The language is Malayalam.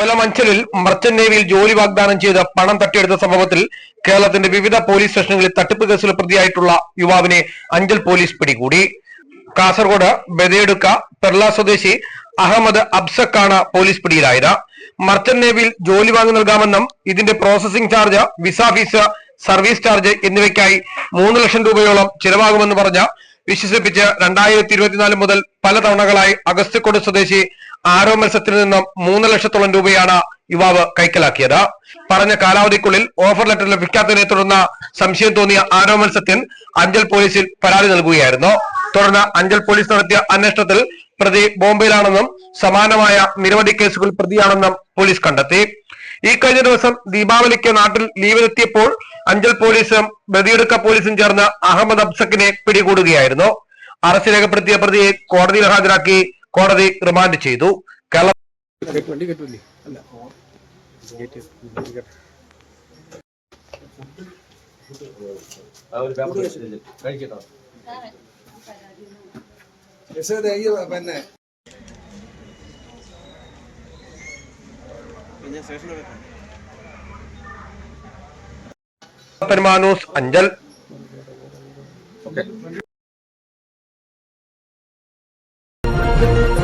കൊല്ലം അഞ്ചലിൽ മർച്ചന്റ് നേവിയിൽ ജോലി വാഗ്ദാനം ചെയ്ത് പണം തട്ടിയെടുത്ത സംഭവത്തിൽ കേരളത്തിന്റെ വിവിധ പോലീസ് സ്റ്റേഷനുകളിൽ തട്ടിപ്പ് കേസിൽ പ്രതിയായിട്ടുള്ള യുവാവിനെ അഞ്ചൽ പോലീസ് പിടികൂടി. കാസർഗോഡ് ബെതേടുക്ക പെർള സ്വദേശി അഹമ്മദ് അബ്സക്കാണ് പോലീസ് പിടിയിലായത്. മർച്ചന്റ് നേവിയിൽ ജോലി വാങ്ങി നൽകാമെന്നും ഇതിന്റെ processing charge visa fees service charge എന്നിവയ്ക്കായി മൂന്ന് ലക്ഷം രൂപയോളം ചിലവാകുമെന്ന് പറഞ്ഞ് വിശ്വസിപ്പിച്ച് രണ്ടായിരത്തി ഇരുപത്തിനാല് മുതൽ പല തവണകളായി അഗസ്ത്യക്കോട് സ്വദേശി ആരോ മത്സരത്തിൽ നിന്നും മൂന്ന് ലക്ഷത്തോളം രൂപയാണ് യുവാവ് കൈക്കലാക്കിയത്. പറഞ്ഞ കാലാവധിക്കുള്ളിൽ ഓഫർ ലെറ്റർ ലഭിക്കാത്തതിനെ തുടർന്ന് സംശയം തോന്നിയ ആരോ മത്സരത്തിൽ അഞ്ചൽ പോലീസിൽ പരാതി നൽകുകയായിരുന്നു. തുടർന്ന് അഞ്ചൽ പോലീസ് നടത്തിയ അന്വേഷണത്തിൽ പ്രതി ബോംബെയിലാണെന്നും സമാനമായ നിരവധി കേസുകൾ പ്രതിയാണെന്നും പോലീസ് കണ്ടെത്തി. ഈ കഴിഞ്ഞ ദിവസം ദീപാവലിക്ക് നാട്ടിൽ ലീവിലെത്തിയപ്പോൾ അഞ്ചൽ പോലീസും ബദിയെടുക്ക പോലീസും ചേർന്ന് അഹമ്മദ് അബ്സക്കിനെ പിടികൂടുകയായിരുന്നു. അറസ്റ്റ് രേഖപ്പെടുത്തിയ പ്രതിയെ കോടതിയിൽ ഹാജരാക്കി കോടതി റിമാൻഡ് ചെയ്തു. പിന്നെ പെരുമാനൂസ് അഞ്ചൽ. ഓക്കെ. Thank you.